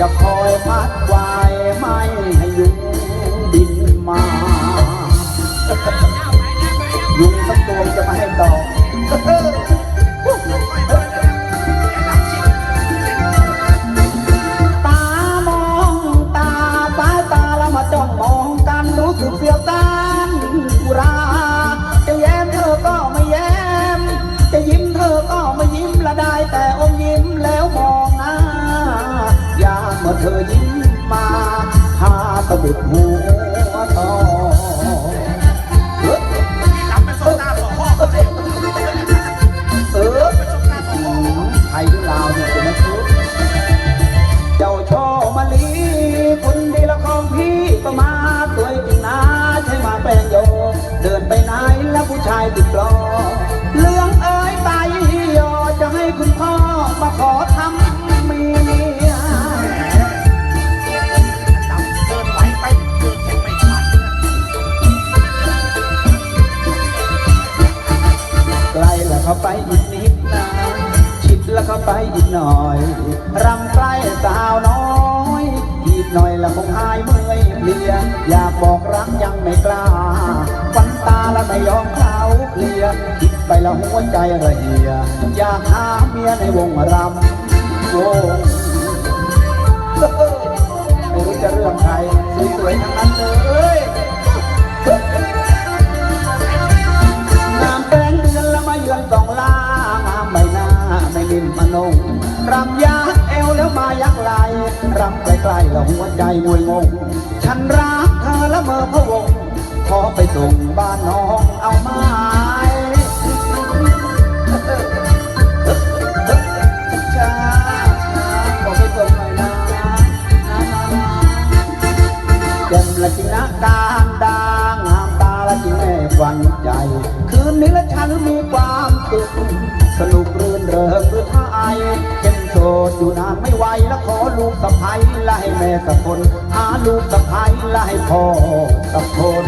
จะคอยพัดไว้ บิดหัวทองจำเป็นสงครามสอเออเป็นสงครามสอไทยหรืลาวเนี่ยเป็นนักสู้เจ้าชมะลิคนดีละขอพี่ก็มาสวยจริงนะใช่มาแปลงโยเดินไปไหนแล้วผู้ชายติดโล ไม่กล้าฟันตาแล้วไม่ยอมเขาเคลียคิดไปแล้วหัวใจระเหียอยากหาเมียในวงรำวงไม่รู้จะเรื่องใครสวยๆทั้งนั้นเลยงามแป้งเดือนละมาเยือนสองล่างามใบหน้าไม่นิ่มมนงรำยาเอวแล้วมายักไหลรำใกล้ๆแล้วหัวใจงวยงงฉันราานน้องเอาไม้ช้าบอกไปก่อนหน่อยนะจำละจริงนะดางดางงามตาละจรินแม่ฟังใจ คืนนี้ละฉันมีความสุขสนุกรื่นเริงหรือท้ายเป็นโสดอยู่นานไม่ไหวและขอลูกสะพ้ายละให้แม่สะกคน หาลูกสะพ้ายละให้พ่อสะกคน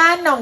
บ้านหนอง